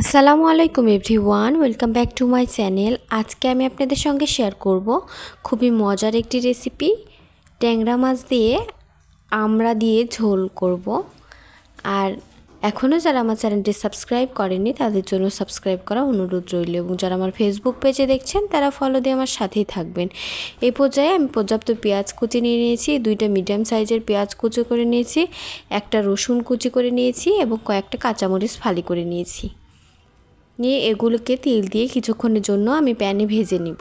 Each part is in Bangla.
আসসালামু আলাইকুম everyone, welcome back to my channel. আজকে আমি আপনাদের সঙ্গে শেয়ার করব খুবই মজার একটি রেসিপি। ট্যাংরা মাছ দিয়ে আমরা দিয়ে ঝোল করব। আর এখনও যারা আমার চ্যানেলটি সাবস্ক্রাইব করেনি তাদের জন্য সাবস্ক্রাইব করা অনুরোধ রইল এবং যারা আমার ফেসবুক পেজে দেখছেন, তারা ফলো দিয়ে আমার সাথেই থাকবেন। এই পর্যায়ে আমি পর্যাপ্ত পেঁয়াজ কুচি নিয়ে নিয়েছি, দুইটা মিডিয়াম সাইজের পেঁয়াজ কুচি করে নিয়েছি, একটা রসুন কুচি করে নিয়েছি এবং কয়েকটা কাঁচামরিচ ফালি করে নিয়েছি। নিয়ে এগুলোকে তেল দিয়ে কিছুক্ষণের জন্য আমি প্যানে ভেজে নিব।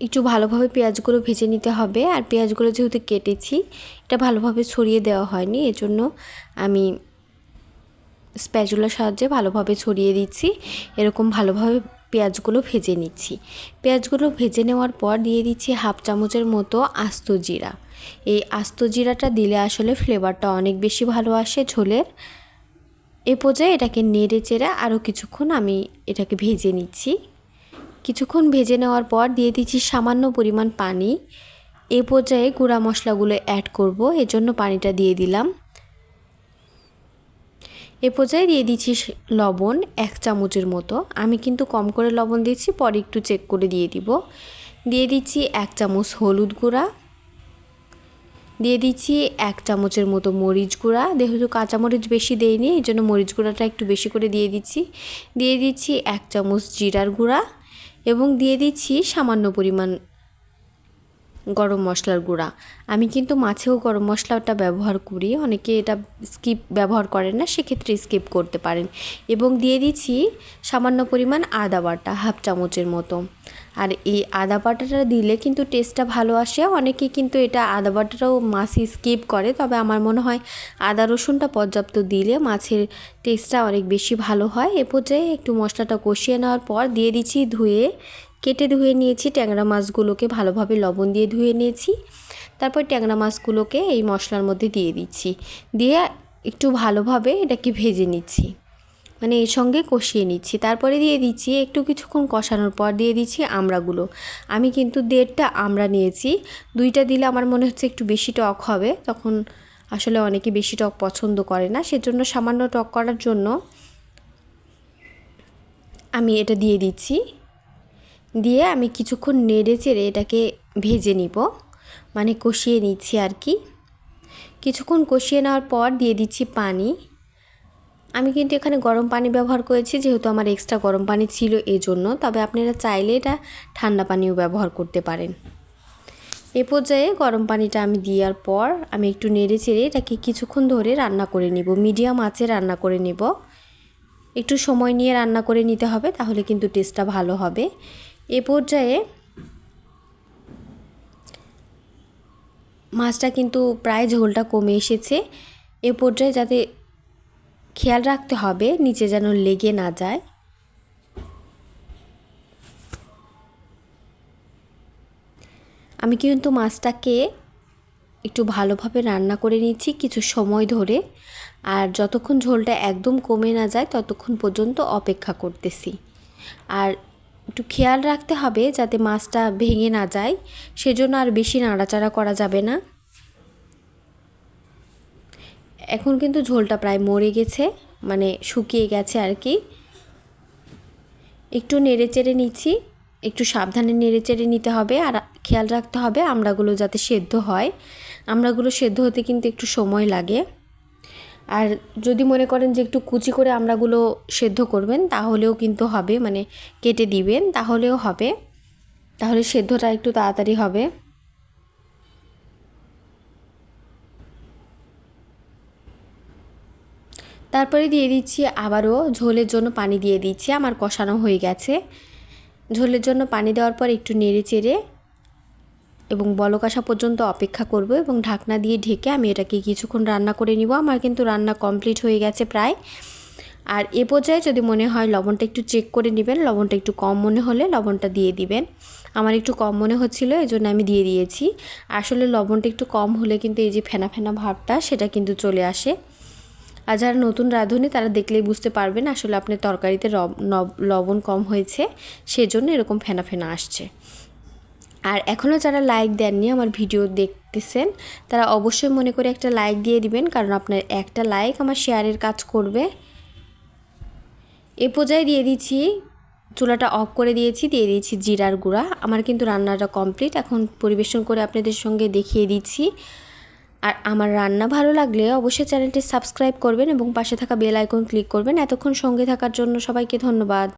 একটু ভালোভাবে পেঁয়াজগুলো ভেজে নিতে হবে। আর পেঁয়াজগুলো যেহেতু কেটেছি, এটা ভালোভাবে ছড়িয়ে দেওয়া হয়নি, এজন্য আমি স্প্যাচুলার সাহায্যে ভালোভাবে ছড়িয়ে দিচ্ছি। এরকম ভালোভাবে পেঁয়াজগুলো ভেজে নিচ্ছি। পেঁয়াজগুলো ভেজে নেওয়ার পর দিয়ে দিচ্ছি হাফ চামচের মতো আস্ত জিরা। এই আস্ত জিরাটা দিলে আসলে ফ্লেভারটা অনেক বেশি ভালো আসে ঝোলের। এ পর্যায়ে এটাকে নেড়ে চেড়ে আরও কিছুক্ষণ আমি এটাকে ভেজে নিচ্ছি। কিছুক্ষণ ভেজে নেওয়ার পর দিয়ে দিচ্ছি সামান্য পরিমাণ পানি। এ পর্যায়ে গুঁড়া মশলাগুলো অ্যাড করব এজন্য পানিটা দিয়ে দিলাম। এ পর্যায়ে দিয়ে দিচ্ছি লবণ এক চামচের মতো। আমি কিন্তু কম করে লবণ দিচ্ছি পরে একটু চেক করে দিয়ে দিব। দিয়ে দিচ্ছি এক চামচ হলুদ গুঁড়া। দিয়ে দিচ্ছি এক চামচের মতো মরিচ গুঁড়া। যেহেতু কাঁচামরিচ বেশি দেয়নি এই জন্য মরিচ গুঁড়াটা একটু বেশি করে দিয়ে দিচ্ছি। দিয়ে দিচ্ছি এক চামচ জিরার গুঁড়া এবং দিয়ে দিচ্ছি সামান্য পরিমাণ গরম মশলার গুঁড়া। আমি কিন্তু মাছেও গরম মশলাটা ব্যবহার করি। অনেকে এটা স্কিপ ব্যবহার করেন না, সেক্ষেত্রে স্কিপ করতে পারেন। এবং দিয়ে দিচ্ছি সামান্য পরিমাণ আদা বাটা, হাফ চামচের মতো। আর এই আদা বাটাটা দিলে কিন্তু টেস্টটা ভালো আসে। অনেকে কিন্তু এটা আদা বাটাটাও মাছই স্কিপ করে। তবে আমার মনে হয় আদা রসুনটা পর্যাপ্ত দিলে মাছের টেস্টটা অনেক বেশি ভালো হয়। এ পর্যায়ে একটু মশলাটা কষিয়ে নেওয়ার পর দিয়ে দিচ্ছি ধুয়ে কেটে ধুয়ে নিয়েছি ট্যাংরা মাছগুলোকে, ভালোভাবে লবণ দিয়ে ধুয়ে নিয়েছি। তারপর ট্যাংরা মাছগুলোকে এই মশলার মধ্যে দিয়ে দিচ্ছি। দিয়ে একটু ভালোভাবে এটাকে ভেজে নিচ্ছি। মানে এর সঙ্গে কষিয়ে নিচ্ছি। তারপরে দিয়ে দিচ্ছি, একটু কিছুক্ষণ কষানোর পর দিয়ে দিচ্ছি আমড়াগুলো। আমি কিন্তু দেড়টা আমড়া নিয়েছি। দুইটা দিলে আমার মনে হচ্ছে একটু বেশি টক হবে। তখন আসলে অনেকে বেশি টক পছন্দ করে না। সেজন্য সামান্য টক করার জন্য আমি এটা দিয়ে দিচ্ছি। দিয়ে আমি কিছুক্ষণ নেড়ে চেড়ে এটাকে ভেজে নিব। মানে কষিয়ে নিচ্ছি আর কি। কিছুক্ষণ কষিয়ে নেওয়ার পর দিয়ে দিচ্ছি পানি। আমি কিন্তু এখানে গরম পানি ব্যবহার করেছি, যেহেতু আমার এক্সট্রা গরম পানি ছিল এই জন্য তবে আপনারা চাইলে এটা ঠান্ডা পানিও ব্যবহার করতে পারেন। এ পর্যায়ে গরম পানিটা আমি দেওয়ার পর আমি একটু নেড়ে চেড়ে এটাকে কিছুক্ষণ ধরে রান্না করে নিব। মিডিয়াম আঁচে রান্না করে নেব। একটু সময় নিয়ে রান্না করে নিতে হবে, তাহলে কিন্তু টেস্টটা ভালো হবে। এ পর্যায়ে মাছটা কিন্তু প্রায় ঝোলটা কমে এসেছে। এ পর্যায়ে যাতে খেয়াল রাখতে হবে, নিচে যেন লেগে না যায়। আমি কিন্তু মাছটাকে একটু ভালোভাবে রান্না করে নিচ্ছি কিছু সময় ধরে। আর যতক্ষণ ঝোলটা একদম কমে না যায়, ততক্ষণ পর্যন্ত অপেক্ষা করতেছি। আর একটু খেয়াল রাখতে হবে যাতে মাছটা ভেঙে না যায়। সেজন্য আর বেশি নাড়াচাড়া করা যাবে না। এখন কিন্তু ঝোলটা প্রায় মরে গেছে মানে শুকিয়ে গেছে আর কি। একটু নেড়ে চেড়ে নিচ্ছি, একটু সাবধানে নেড়ে চেড়ে নিতে হবে আর খেয়াল রাখতে হবে আমড়াগুলো যাতে সেদ্ধ হয়। আমড়াগুলো সেদ্ধ হতে কিন্তু একটু সময় লাগে। আর যদি মনে করেন যে একটু কুচি করে আমড়াগুলো সেদ্ধ করবেন, তাহলেও কিন্তু হবে মানে কেটে দিবেন, তাহলেও হবে। তাহলে সেদ্ধটা একটু তাড়াতাড়ি হবে। তারপরে দিয়ে দিচ্ছি আবারও ঝোলের জন্য পানি দিয়ে দিচ্ছি, আমার কষানো হয়ে গেছে। ঝোলের জন্য পানি দেওয়ার পর একটু নেড়ে চেড়ে এবং বলক আসা পর্যন্ত অপেক্ষা করব এবং ঢাকনা দিয়ে ঢেকে আমি এটাকে কিছুক্ষণ রান্না করে নিব। আমার কিন্তু রান্না কমপ্লিট হয়ে গেছে প্রায়। আর এ পর্যায়ে যদি মনে হয় লবণটা একটু চেক করে নেবেন, লবণটা একটু কম মনে হলে লবণটা দিয়ে দিবেন। আমার একটু কম মনে হচ্ছিল এই জন্য আমি দিয়ে দিয়েছি। আসলে লবণটা একটু কম হলে কিন্তু এই যে ফেনা ফেনা ভাবটা, সেটা কিন্তু চলে আসে। আর যারা নতুন রাঁধুনি, তারা দেখলেই বুঝতে পারবেন, আসলে আপনার তরকারিতে লবণ কম হয়েছে, সেজন্য এরকম ফেনা ফেনা আসছে। আর এখনও যারা লাইক দেননি আমার ভিডিও দেখতেছেন, তারা অবশ্যই মনে করে একটা লাইক দিয়ে দিবেন, কারণ আপনার একটা লাইক আমার শেয়ারের কাজ করবে। এ পর্যায়ে দিয়ে দিচ্ছি, চুলাটা অফ করে দিয়েছি, দিয়ে দিয়েছি জিরার গুঁড়া। আমার কিন্তু রান্নাটা কমপ্লিট এখন পরিবেশন করে আপনাদের সঙ্গে দেখিয়ে দিচ্ছি। আর আমার রান্না ভালো লাগলে অবশ্যই চ্যানেলটি সাবস্ক্রাইব করবেন এবং পাশে থাকা বেল আইকন ক্লিক করবেন। এতক্ষণ সঙ্গে থাকার জন্য সবাইকে ধন্যবাদ।